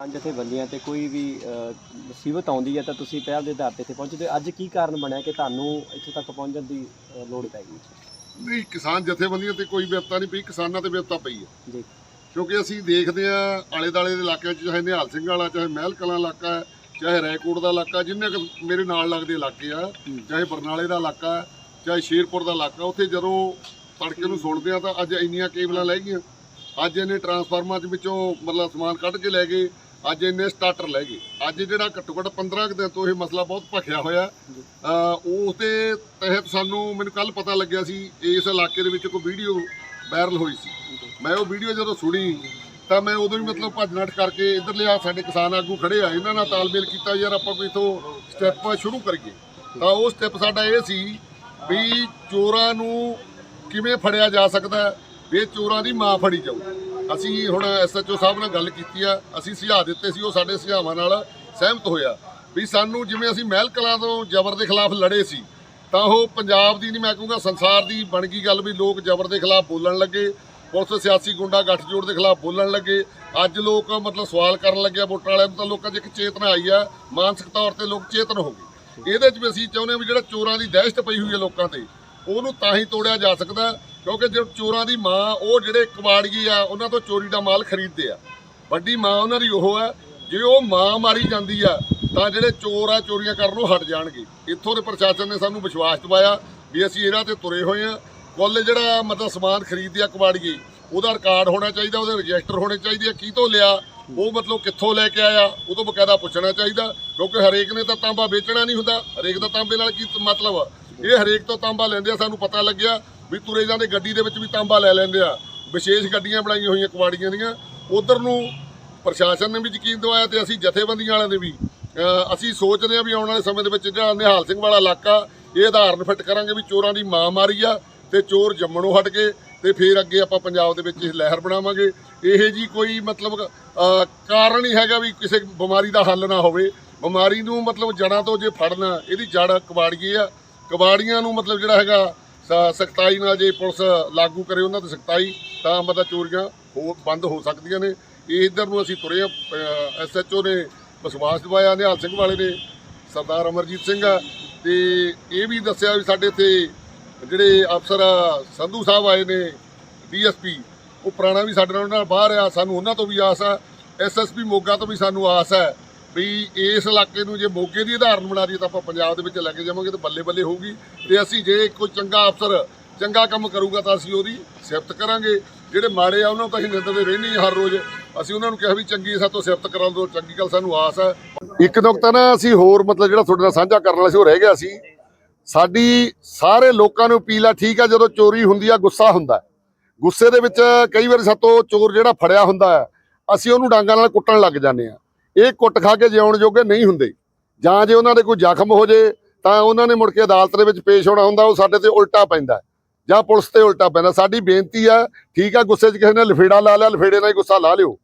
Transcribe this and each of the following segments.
ਪੰਜ ਜਥੇਬੰਦੀਆਂ ਤੇ ਕੋਈ ਵੀ ਮੁਸੀਬਤ ਆਉਂਦੀ ਹੈ ਤਾਂ ਤੁਸੀਂ ਪਹਿਲ ਦੇ ਆਧਾਰ ਤੇ ਇੱਥੇ ਪਹੁੰਚਦੇ ਹੋ। ਅੱਜ ਕੀ ਕਾਰਨ ਬਣਿਆ ਕਿ ਤੁਹਾਨੂੰ ਇੱਥੇ ਤੱਕ ਪਹੁੰਚਣ ਦੀ ਲੋੜ ਪੈ ਗਈ ਨਹੀਂ ਕਿਸਾਨ ਜਥੇਬੰਦੀਆਂ ਤੇ ਕੋਈ ਵਿਪਤਾ ਨਹੀਂ ਪਈ ਕਿਸਾਨਾਂ ਤੇ ਵਿਪਤਾ ਪਈ ਹੈ। ਜੀ। ਕਿਉਂਕਿ ਅਸੀਂ ਦੇਖਦੇ ਆ ਆਲੇ ਦਾਲੇ ਦੇ ਇਲਾਕਿਆਂ 'ਚ ਚਾਹੇ ਨਿਹਾਲ ਸਿੰਘ ਵਾਲਾ ਚਾਹੇ ਮਹਿਲ ਕਲਾਂ ਇਲਾਕਾ ਹੈ ਚਾਹੇ ਰੈਕੋਟ ਦਾ ਇਲਾਕਾ ਜਿੰਨੇ ਕੁ ਮੇਰੇ ਨਾਲ ਲੱਗਦੇ ਇਲਾਕੇ ਆ। ਚਾਹੇ ਬਰਨਾਲੇ ਦਾ ਇਲਾਕਾ ਹੈ, ਚਾਹੇ ਸ਼ੇਰਪੁਰ ਦਾ ਇਲਾਕਾ ਉੱਥੇ ਜਦੋਂ ਤੜਕੇ ਨੂੰ ਸੁਣਦੇ ਆ ਤਾਂ ਅੱਜ ਇੰਨੀਆਂ ਕੇਬਲਾਂ ਲੈ ਗਈਆਂ। ਅੱਜ ਇਹਨੇ ਟਰਾਂਸਫਾਰਮਰਾਂ ਦੇ ਵਿੱਚੋਂ ਮਤਲਬ ਸਮਾਨ ਕੱਢ ਕੇ ਲੈ ਗਏ। ਅੱਜ ਇਹਨੇ ਸਟਾਰਟਰ ਲੈ ਗਏ। ਅੱਜ ਜਿਹੜਾ ਘੱਟੋ ਘੱਟ 15 ਕੁ ਦਿਨ ਤੋਂ ਇਹ ਮਸਲਾ ਬਹੁਤ ਭਖਿਆ ਹੋਇਆ। ਉਸ ਦੇ ਤਹਿਤ ਸਾਨੂੰ ਮੈਨੂੰ ਕੱਲ ਪਤਾ ਲੱਗਿਆ ਸੀ ਇਸ ਇਲਾਕੇ ਦੇ ਵਿੱਚ ਕੋਈ ਵੀਡੀਓ ਵਾਇਰਲ ਹੋਈ ਸੀ। ਮੈਂ ਉਹ ਵੀਡੀਓ ਜਦੋਂ ਸੁਣੀ ਤਾਂ ਮੈਂ ਉਦੋਂ ਹੀ ਮਤਲਬ ਭੱਜ ਨੱਠ ਕਰਕੇ ਇੱਧਰ ਲਿਆ ਸਾਡੇ ਕਿਸਾਨ ਆਗੂ ਖੜੇ ਆ ਇਹਨਾਂ ਨਾਲ ਤਾਲਮੇਲ ਕੀਤਾ ਯਾਰ ਆਪਾਂ ਕੋਈ ਤੋਂ ਸਟੈਪ ਸ਼ੁਰੂ ਕਰੀਏ। ਤਾਂ ਉਹ ਸਟੈਪ ਸਾਡਾ ਇਹ ਸੀ ਵੀ ਚੋਰਾਂ ਨੂੰ ਕਿਵੇਂ ਫੜਿਆ ਜਾ ਸਕਦਾ ਵੀ ਇਹ ਚੋਰਾਂ ਦੀ ਮਾਂ ਫੜੀ ਜਾਊ। ਅਸੀਂ ਹੁਣ ਐਸਐਚਓ ਸਾਹਿਬ ਨਾਲ ਗੱਲ ਕੀਤੀ ਆ, ਅਸੀਂ ਸੁਝਾਅ ਦਿੱਤੇ ਸੀ, ਉਹ ਸਾਡੇ ਸੁਝਾਵਾਂ ਨਾਲ ਸਹਿਮਤ ਹੋਇਆ ਵੀ ਸਾਨੂੰ ਜਿਵੇਂ ਅਸੀਂ ਮਹਿਲ ਕਲਾਂ ਤੋਂ ਜ਼ਬਰ ਦੇ ਖਿਲਾਫ ਲੜੇ ਸੀ, ਤਾਂ ਉਹ ਪੰਜਾਬ ਦੀ ਨਹੀਂ, ਮੈਂ ਕਹੂੰਗਾ ਸੰਸਾਰ ਦੀ ਬਣ ਗਈ ਗੱਲ ਵੀ ਲੋਕ ਜ਼ਬਰ ਦੇ ਖਿਲਾਫ ਬੋਲਣ ਲੱਗੇ, ਪੁਲਿਸ ਸਿਆਸੀ ਗੁੰਡਾ ਗੱਠਜੋੜ ਦੇ ਖਿਲਾਫ ਬੋਲਣ ਲੱਗੇ, ਅੱਜ ਲੋਕ ਮਤਲਬ ਸਵਾਲ ਕਰਨ ਲੱਗਿਆ ਵੋਟਾਂ ਵਾਲਿਆਂ ਨੂੰ, ਤਾਂ ਲੋਕਾਂ 'ਚ ਇੱਕ ਚੇਤਨਾ ਆਈ ਆ, ਮਾਨਸਿਕ ਤੌਰ ਤੇ ਲੋਕ ਚੇਤਨ ਹੋ ਗਏ। ਇਹਦੇ 'ਚ ਵੀ ਅਸੀਂ ਚਾਹੁੰਦੇ ਹਾਂ ਵੀ ਜਿਹੜਾ ਚੋਰਾਂ ਦੀ ਦਹਿਸ਼ਤ ਪਈ ਹੋਈ ਹੈ ਲੋਕਾਂ ਤੇ, ਉਹਨੂੰ ਤਾਂ ਹੀ ਤੋੜਿਆ ਜਾ ਸਕਦਾ ਕਿਉਂਕਿ ਜੇ ਚੋਰਾਂ ਦੀ ਮਾਂ, ਉਹ ਜਿਹੜੇ ਕਬਾੜਗੀ ਆ, ਉਹਨਾਂ ਤੋਂ ਚੋਰੀ ਦਾ ਮਾਲ ਖਰੀਦਦੇ ਆ। ਵੱਡੀ ਮਾਂ ਉਹਨਾਂ ਦੀ ਉਹ ਆ, ਜੇ ਉਹ ਮਾਂ ਮਾਰੀ ਜਾਂਦੀ ਆ, ਤਾਂ ਜਿਹੜੇ ਚੋਰ ਆ, ਚੋਰੀਆਂ ਕਰਨੋਂ ਹਟ ਜਾਣਗੇ। ਇੱਥੋਂ ਦੇ ਪ੍ਰਸ਼ਾਸਨ ਨੇ ਸਾਨੂੰ ਵਿਸ਼ਵਾਸ ਦਿਵਾਇਆ ਵੀ ਅਸੀਂ ਇਹਨਾਂ ਤੇ ਤੁਰੇ ਹੋਏ ਆ। ਕੁੱਲ ਜਿਹੜਾ ਮਤਲਬ ਸਮਾਨ ਖਰੀਦਦੇ ਆ ਕਬਾੜੀਏ ਉਹਦਾ ਰਿਕਾਰਡ ਹੋਣਾ ਚਾਹੀਦਾ, ਉਹਦੇ ਰਜਿਸਟਰ ਹੋਣੇ ਚਾਹੀਦੇ ਆ, ਕੀ ਤੋਂ ਲਿਆ, ਉਹ ਮਤਲਬ ਕਿੱਥੋਂ ਲੈ ਕੇ ਆਇਆ, ਉਹ ਤੋਂ ਬਕਾਇਦਾ ਪੁੱਛਣਾ ਚਾਹੀਦਾ। ਕਿਉਂਕਿ ਹਰੇਕ ਨੇ ਤਾਂ ਤਾਂਬਾ ਵੇਚਣਾ ਨਹੀਂ ਹੁੰਦਾ, ਹਰੇਕ ਦਾ ਤਾਂਬੇ ਨਾਲ ਕੀ ਮਤਲਬ ਇਹ ਹਰੇਕ ਤੋਂ ਤਾਂਬਾ ਲੈਂਦੇ ਆ, ਸਾਨੂੰ ਪਤਾ ਲੱਗਿਆ ਵੀ ਤੁਰੇ ਜਾਂਦੇ ਗੱਡੀ ਦੇ ਵਿੱਚ ਵੀ ਤਾਂਬਾ ਲੈ ਲੈਂਦੇ ਆ। ਵਿਸ਼ੇਸ਼ ਗੱਡੀਆਂ ਬਣਾਈਆਂ ਹੋਈਆਂ ਕਬਾੜੀਆਂ ਦੀਆਂ। ਉਧਰ ਨੂੰ ਪ੍ਰਸ਼ਾਸਨ ਨੇ ਵੀ ਯਕੀਨ ਦਿਵਾਇਆ ਤੇ ਅਸੀਂ ਜਥੇਬੰਦੀਆਂ ਵਾਲਿਆਂ ਨੇ ਵੀ ਅਸੀਂ ਸੋਚਦੇ ਹਾਂ ਵੀ ਆਉਣ ਵਾਲੇ ਸਮੇਂ ਦੇ ਵਿੱਚ ਜਿਹੜਾ ਨਿਹਾਲ ਸਿੰਘ ਵਾਲਾ ਇਲਾਕਾ, ਇਹ ਆਧਾਰਨ ਫਿੱਟ ਕਰਾਂਗੇ ਵੀ ਚੋਰਾਂ ਦੀ ਮਾਂ ਮਾਰੀ ਆ ਤੇ ਚੋਰ ਜੰਮਣੋਂ ਹਟ ਕੇ ਤੇ ਫਿਰ ਅੱਗੇ ਆਪਾਂ ਪੰਜਾਬ ਦੇ ਵਿੱਚ ਇਹ ਲਹਿਰ ਬਣਾਵਾਂਗੇ। ਇਹ ਜੀ ਕੋਈ ਮਤਲਬ ਕਾਰਨ ਹੀ ਹੈਗਾ ਵੀ ਕਿਸੇ ਬਿਮਾਰੀ ਦਾ ਹੱਲ ਨਾ ਹੋਵੇ। ਬਿਮਾਰੀ ਨੂੰ ਮਤਲਬ ਜੜਾਂ ਤੋਂ ਜੇ ਫੜਨਾ, ਇਹਦੀ ਜੜ ਕਬਾੜੀਏ ਆ। ਕਬਾੜੀਆਂ ਨੂੰ ਮਤਲਬ ਜਿਹੜਾ ਹੈਗਾ ਸਖਤਾਈ ਨਾਲ ਜੇ ਪੁਲਿਸ ਲਾਗੂ ਕਰੇ ਉਹਨਾਂ ਤੇ ਸਖਤਾਈ ਤਾਂ ਮਤਲਬ ਚੋਰੀਆਂ ਹੋ ਬੰਦ ਹੋ ਸਕਦੀਆਂ ਨੇ। ਇਹ ਇੱਧਰ ਨੂੰ ਅਸੀਂ ਤੁਰੇ ਆ ਐਸਐਚਓ ਨੇ ਵਿਸ਼ਵਾਸ ਦਿਵਾਇਆ ਨਿਹਾਲ ਸਿੰਘ ਵਾਲੇ ਨੇ ਸਰਦਾਰ ਅਮਰਜੀਤ ਸਿੰਘ ਆ। ਤੇ ਇਹ ਵੀ ਦੱਸਿਆ ਵੀ ਸਾਡੇ ਇੱਥੇ ਜਿਹੜੇ ਅਫਸਰ ਆ, ਸੰਧੂ ਸਾਹਿਬ ਆਏ ਨੇ ਡੀਐਸਪੀ ਉਹ ਪੁਰਾਣਾ ਵੀ ਸਾਡੇ ਨਾਲ ਉਹਨਾਂ ਨਾਲ ਬਾਹਰ ਆ। ਸਾਨੂੰ ਉਹਨਾਂ ਤੋਂ ਵੀ ਆਸ ਆ ਐਸਐਸਪੀ ਮੋਗਾ ਤੋਂ ਵੀ ਸਾਨੂੰ ਆਸ ਹੈ ਵੀ ਇਸ ਇਲਾਕੇ ਨੂੰ ਜੇ ਮੌਕੇ ਦੀ ਉਦਾਹਰਨ ਬਣਾ ਦਈਏ ਤਾਂ ਆਪਾਂ ਪੰਜਾਬ ਦੇ ਵਿੱਚ ਲੈ ਕੇ ਜਾਵਾਂਗੇ ਤਾਂ ਬੱਲੇ ਬੱਲੇ ਹੋਊਗੀ। ਤੇ ਅਸੀਂ ਜੇ ਕੋਈ ਚੰਗਾ ਅਫਸਰ, ਚੰਗਾ ਕੰਮ ਕਰੂਗਾ ਤਾਂ ਅਸੀਂ ਉਹਦੀ ਸਿਫਤ ਕਰਾਂਗੇ। ਜਿਹੜੇ ਮਾੜੇ ਆ ਉਹਨਾਂ ਨੂੰ ਤਾਂ ਅਸੀਂ ਨਿੰਦਦੇ ਰਹਿੰਦੇ ਹੀ ਹਰ ਰੋਜ਼। ਅਸੀਂ ਉਹਨਾਂ ਨੂੰ ਕਿਹਾ ਵੀ ਚੰਗੀ ਸਾਤੋਂ ਸਿਫਤ ਕਰਾਂ ਦੋ ਚੰਗੀ ਗੱਲ ਸਾਨੂੰ ਆਸ ਹੈ। ਇੱਕ ਨੁਕਤਾ ਨਾ ਅਸੀਂ ਹੋਰ ਮਤਲਬ ਜਿਹੜਾ ਤੁਹਾਡੇ ਨਾਲ ਸਾਂਝਾ ਕਰਨ ਵਾਲਾ ਸੀ, ਉਹ ਰਹਿ ਗਿਆ ਸੀ। ਸਾਡੀ ਸਾਰੇ ਲੋਕਾਂ ਨੂੰ ਅਪੀਲ ਆ, ਠੀਕ ਆ, ਜਦੋਂ ਚੋਰੀ ਹੁੰਦੀ ਆ, ਗੁੱਸਾ ਹੁੰਦਾ ਗੁੱਸੇ ਦੇ ਵਿੱਚ ਕਈ ਵਾਰੀ ਸਾਤੋਂ ਚੋਰ ਜਿਹੜਾ ਫੜਿਆ ਹੁੰਦਾ ਹੈ, ਅਸੀਂ ਉਹਨੂੰ ਡਾਂਗਾਂ ਨਾਲ ਕੁੱਟਣ ਲੱਗ ਜਾਂਦੇ ਆ ਇਹ ਕੁੱਟ ਖਾ ਕੇ ਜਿਉਣ ਜੋਗੇ ਨਹੀਂ ਹੁੰਦੇ। ਜਾਂ ਜੇ ਉਹਨਾਂ ਦੇ ਕੋਈ ਜ਼ਖਮ ਹੋ ਜੇ, ਤਾਂ ਉਹਨਾਂ ਨੇ ਮੁੜ ਕੇ ਅਦਾਲਤ ਦੇ ਵਿੱਚ ਪੇਸ਼ ਹੋਣਾ ਹੁੰਦਾ, ਉਹ ਸਾਡੇ ਤੇ ਉਲਟਾ ਪੈਂਦਾ ਜਾਂ ਪੁਲਿਸ ਤੇ ਉਲਟਾ ਪੈਂਦਾ। ਸਾਡੀ ਬੇਨਤੀ ਆ, ਠੀਕ ਆ, ਗੁੱਸੇ 'ਚ ਕਿਸੇ ਨੇ ਲਫੇੜਾ ਲਾ ਲਿਆ, ਲਫੇੜੇ ਨਾਲ ਹੀ ਗੁੱਸਾ ਲਾ ਲਿਓ।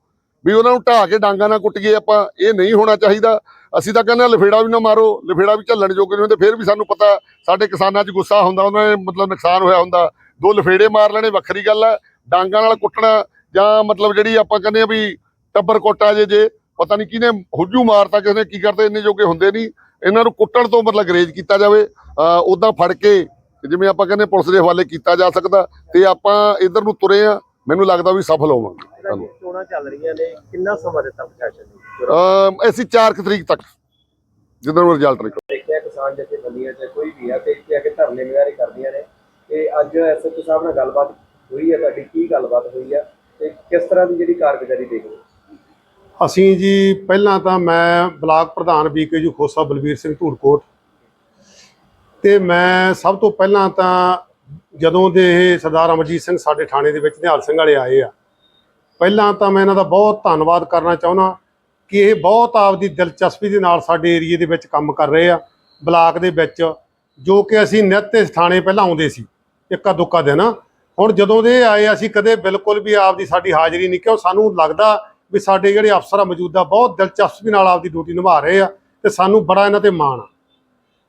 ਵੀ ਉਹਨਾਂ ਨੂੰ ਢਾਹ ਕੇ ਡਾਂਗਾਂ ਨਾਲ ਕੁੱਟੀਏ ਆਪਾਂ ਇਹ ਨਹੀਂ ਹੋਣਾ ਚਾਹੀਦਾ। ਅਸੀਂ ਤਾਂ ਕਹਿੰਦੇ ਹਾਂ, ਲਫੇੜਾ ਵੀ ਨਾ ਮਾਰੋ, ਲਫੇੜਾ ਵੀ ਝੱਲਣ ਜੋਗੇ ਨਹੀਂ ਹੁੰਦੇ। ਫਿਰ ਵੀ ਸਾਨੂੰ ਪਤਾ, ਸਾਡੇ ਕਿਸਾਨਾਂ 'ਚ ਗੁੱਸਾ ਹੁੰਦਾ, ਉਹਨਾਂ ਨੇ ਮਤਲਬ ਨੁਕਸਾਨ ਹੋਇਆ ਹੁੰਦਾ। ਦੋ ਲਫੇੜੇ ਮਾਰ ਲੈਣੇ, ਵੱਖਰੀ ਗੱਲ ਹੈ ਡਾਂਗਾਂ ਨਾਲ ਕੁੱਟਣਾ ਜਾਂ ਮਤਲਬ ਜਿਹੜੀ ਆਪਾਂ ਕਹਿੰਦੇ ਆ ਵੀ ਟੱਬਰ ਕੋਟਾ ਜੇ ਜੇ ਪਤਾ ਨਹੀਂ ਕਿਹਨੇ ਹੁੱਜੂ ਮਾਰਤਾ ਕਿਸੇ ਨੇ ਕੀ ਕਰਦੇ ਇੰਨੇ ਜੋਗੇ ਹੁੰਦੇ ਨਹੀਂ। ਇਹਨਾਂ ਨੂੰ ਕੁੱਟਣ ਤੋਂ ਮਤਲਬ ਗਰੇਜ ਕੀਤਾ ਜਾਵੇ। ਉਦਾਂ ਫੜ ਕੇ ਜਿਵੇਂ ਆਪਾਂ ਕਹਿੰਦੇ ਪੁਲਿਸ ਦੇ ਹਵਾਲੇ ਕੀਤਾ ਜਾ ਸਕਦਾ ਤੇ ਆਪਾਂ ਇਧਰ ਨੂੰ ਤੁਰੇ ਆ। ਮੈਨੂੰ ਲੱਗਦਾ ਵੀ ਸਫਲ ਹੋਵਾਂਗੇ। ਚੋਣਾਂ ਚੱਲ ਰਹੀਆਂ ਨੇ। ਕਿੰਨਾ ਸਮਾਂ ਦਿੱਤਾ ਪ੍ਰਸ਼ਾਸਨ ਨੇ? ਅਸੀਂ 4 ਤਰੀਕ ਤੱਕ ਜਦੋਂ ਰਿਜ਼ਲਟ ਨਿਕਲ ਦੇਖਿਆ ਕਿਸਾਨ ਜਥੇਬੰਦੀਆਂ ਚ ਕੋਈ ਵੀ ਆ ਤੇ ਇੱਥੇ ਆ ਕੇ ਧਰਨੇ ਵਗੈਰਾ ਕਰਦੀਆਂ ਨੇ। ਤੇ ਅੱਜ ਐਸਐਚਓ ਸਾਹਿਬ ਨਾਲ ਗੱਲਬਾਤ ਹੋਈ ਹੈ ਤੁਹਾਡੀ? ਕੀ ਗੱਲਬਾਤ ਹੋਈ ਆ? ਤੇ ਕਿਸ ਤਰ੍ਹਾਂ ਦੀ ਜਿਹੜੀ ਕਾਰਗੁਜ਼ਾਰੀ ਦੇਖ ਰਹੇ ਹੋ? ਅਸੀਂ ਜੀ ਪਹਿਲਾਂ ਤਾਂ ਮੈਂ ਬਲਾਕ ਪ੍ਰਧਾਨ ਬੀਕੇਯੂ ਖੋਸਾ ਬਲਬੀਰ ਸਿੰਘ ਧੂੜਕੋਟ। ਤੇ ਮੈਂ ਸਭ ਤੋਂ ਪਹਿਲਾਂ ਤਾਂ ਜਦੋਂ ਦੇ ਇਹ ਸਰਦਾਰ ਅਮਰਜੀਤ ਸਿੰਘ ਸਾਡੇ ਥਾਣੇ ਦੇ ਵਿੱਚ ਨਿਹਾਲ ਸਿੰਘ ਵਾਲੇ ਆਏ ਆ, ਪਹਿਲਾਂ ਤਾਂ ਮੈਂ ਇਹਨਾਂ ਦਾ ਬਹੁਤ ਧੰਨਵਾਦ ਕਰਨਾ ਚਾਹੁੰਦਾ ਕਿ ਇਹ ਬਹੁਤ ਆਪਦੀ ਦਿਲਚਸਪੀ ਦੇ ਨਾਲ ਸਾਡੇ ਏਰੀਏ ਦੇ ਵਿੱਚ ਕੰਮ ਕਰ ਰਹੇ ਆ, ਬਲਾਕ ਦੇ ਵਿੱਚ, ਜੋ ਕਿ ਅਸੀਂ ਨਿੱਤ ਇਸ ਥਾਣੇ ਪਹਿਲਾਂ ਆਉਂਦੇ ਸੀ, ਇੱਕਾ ਦੁੱਕਾ ਦਿਨ। ਹੁਣ ਜਦੋਂ ਦੇ ਆਏ, ਅਸੀਂ ਕਦੇ ਬਿਲਕੁਲ ਵੀ ਆਪਦੀ ਸਾਡੀ ਹਾਜ਼ਰੀ ਨਹੀਂ, ਕਿਉਂ ਸਾਨੂੰ ਲੱਗਦਾ ਵੀ ਸਾਡੇ ਜਿਹੜੇ ਅਫਸਰ ਆ ਮੌਜੂਦਾ, ਬਹੁਤ ਦਿਲਚਸਪੀ ਨਾਲ ਆਪਦੀ ਡਿਊਟੀ ਨਿਭਾ ਰਹੇ ਆ ਤੇ ਸਾਨੂੰ ਬੜਾ ਇਹਨਾਂ ਤੇ ਮਾਣ ਆ।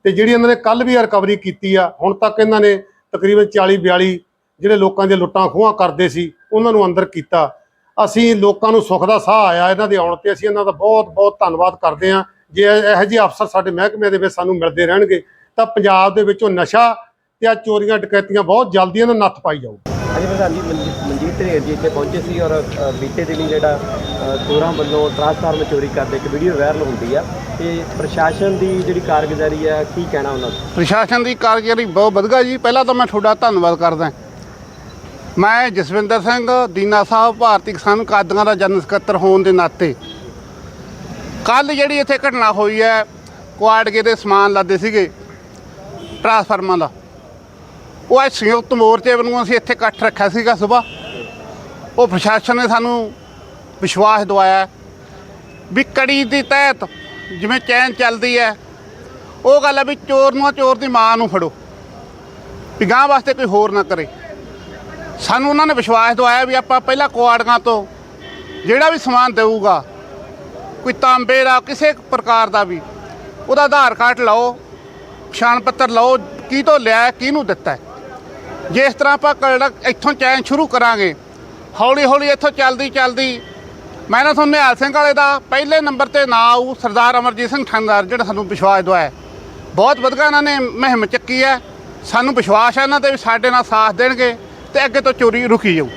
ਤੇ ਜਿਹੜੀ ਇਹਨਾਂ ਨੇ ਕੱਲ ਵੀ ਰਿਕਵਰੀ ਕੀਤੀ ਆ, ਹੁਣ ਤੱਕ ਇਹਨਾਂ ਨੇ ਤਕਰੀਬਨ 40 42 ਜਿਹੜੇ ਲੋਕਾਂ ਦੀਆਂ ਲੁੱਟਾਂ ਖੋਹਾਂ ਕਰਦੇ ਸੀ, ਉਹਨਾਂ ਨੂੰ ਅੰਦਰ ਕੀਤਾ। ਅਸੀਂ ਲੋਕਾਂ ਨੂੰ ਸੁੱਖ ਦਾ ਸਾਹ ਆਇਆ ਇਹਨਾਂ ਦੇ ਆਉਣ ਤੇ, ਅਸੀਂ ਇਹਨਾਂ ਦਾ ਬਹੁਤ ਬਹੁਤ ਧੰਨਵਾਦ ਕਰਦੇ ਹਾਂ। ਜੇ ਇਹੋ ਜਿਹੇ ਅਫਸਰ ਸਾਡੇ ਮਹਿਕਮੇ ਦੇ ਵਿੱਚ ਸਾਨੂੰ ਮਿਲਦੇ ਰਹਿਣਗੇ, ਤਾਂ ਪੰਜਾਬ ਦੇ ਵਿੱਚੋਂ ਨਸ਼ਾ ਤੇ ਆ ਚੋਰੀਆਂ, ਡਕੈਤੀਆਂ ਬਹੁਤ ਜਲਦੀ ਇਹਨਾਂ ਨੱਥ ਪਾਈ ਜਾਊ ਹਾਂਜੀ, ਪ੍ਰਧਾਨ ਜੀ, ਮਨਜੀਤ ਮਨਜੀਤ ਜੀ ਇੱਥੇ ਪਹੁੰਚੇ ਸੀ ਔਰ ਬੀਤੇ ਦਿਨੀ ਜਿਹੜਾ ਚੋਰਾਂ ਵੱਲੋਂ ਟਰਾਂਸਫਾਰਮਰ ਚੋਰੀ ਕਰਦੇ ਇੱਕ ਵੀਡੀਓ ਵਾਇਰਲ ਹੁੰਦੀ ਆ। ਤੇ ਪ੍ਰਸ਼ਾਸਨ ਦੀ ਜਿਹੜੀ ਕਾਰਗੁਜ਼ਾਰੀ ਆ, ਕੀ ਕਹਿਣਾ ਉਹਨਾਂ ਦਾ? ਪ੍ਰਸ਼ਾਸਨ ਦੀ ਕਾਰਗੁਜ਼ਾਰੀ ਬਹੁਤ ਵਧੀਆ ਜੀ। ਪਹਿਲਾਂ ਤਾਂ ਮੈਂ ਤੁਹਾਡਾ ਧੰਨਵਾਦ ਕਰਦਾ। ਮੈਂ ਜਸਵਿੰਦਰ ਸਿੰਘ, ਦੀਨਾ ਸਾਹਿਬ, ਭਾਰਤੀ ਕਿਸਾਨ ਕਾਦੀਆਂ ਦਾ ਜਨਰਲ ਸਕੱਤਰ ਹੋਣ ਦੇ ਨਾਤੇ ਕੱਲ ਜਿਹੜੀ ਇੱਥੇ ਘਟਨਾ ਹੋਈ ਹੈ ਕੁਆੜਗੇ ਦੇ ਸਮਾਨ ਲੱਦੇ ਸੀਗੇ ਟਰਾਂਸਫਾਰਮਾਂ ਦਾ। ਉਹ ਅੱਜ ਸੰਯੁਕਤ ਮੋਰਚੇ ਵੱਲੋਂ ਅਸੀਂ ਇੱਥੇ ਇਕੱਠ ਰੱਖਿਆ ਸੀਗਾ ਸਵੇਰ। ਉਹ ਪ੍ਰਸ਼ਾਸਨ ਨੇ ਸਾਨੂੰ ਵਿਸ਼ਵਾਸ ਦਵਾਇਆ ਵੀ ਕੜੀ ਦੀ ਤਹਿਤ ਜਿਵੇਂ ਚੈਨ ਚੱਲਦੀ ਹੈ, ਉਹ ਗੱਲ ਹੈ ਵੀ ਚੋਰ ਨੂੰ ਚੋਰ ਦੀ ਮਾਂ ਨੂੰ ਫੜੋ, ਵੀ ਗਾਂ ਵਾਸਤੇ ਕੋਈ ਹੋਰ ਨਾ ਕਰੇ ਸਾਨੂੰ ਉਹਨਾਂ ਨੇ ਵਿਸ਼ਵਾਸ ਦਵਾਇਆ ਵੀ ਆਪਾਂ ਪਹਿਲਾਂ ਕੁਆੜੀਆਂ ਤੋਂ ਜਿਹੜਾ ਵੀ ਸਮਾਨ ਦੇਊਗਾ, ਕੋਈ ਤਾਂਬੇ ਦਾ, ਕਿਸੇ ਪ੍ਰਕਾਰ ਦਾ ਵੀ, ਉਹਦਾ ਆਧਾਰ ਕਾਰਡ ਲਓ, ਪਛਾਣ ਪੱਤਰ ਲਓ, ਕੀ ਤੋਂ ਲਿਆ ਕਿਹਨੂੰ ਦਿੱਤਾ ਹੈ। ਜੇ ਇਸ ਤਰ੍ਹਾਂ ਆਪਾਂ ਕੜਾ ਇੱਥੋਂ ਚੈਨ ਸ਼ੁਰੂ ਕਰਾਂਗੇ ਹੌਲੀ ਹੌਲੀ ਇੱਥੋਂ ਚੱਲਦੀ ਚੱਲਦੀ ਮੈਂ ਨਾ ਤੁਹਾਨੂੰ ਨਿਹਾਲ ਸਿੰਘ ਵਾਲੇ ਦਾ ਪਹਿਲੇ ਨੰਬਰ ਤੇ ਨਾਂ ਆਊ, ਸਰਦਾਰ ਅਮਰਜੀਤ ਸਿੰਘ ਠੰਡਾਰ, ਜਿਹੜਾ ਸਾਨੂੰ ਵਿਸ਼ਵਾਸ ਦਵਾਇਆ। ਬਹੁਤ ਵਧੀਆ ਇਹਨਾਂ ਨੇ ਮੁਹਿੰਮ ਚੱਕੀ ਹੈ। ਸਾਨੂੰ ਵਿਸ਼ਵਾਸ ਹੈ ਇਹਨਾਂ ਤੇ ਵੀ ਸਾਡੇ ਨਾਲ ਸਾਥ ਦੇਣਗੇ ਤੇ ਅੱਗੇ ਤੋਂ ਚੋਰੀ ਰੁਕੀ ਜਾਊ।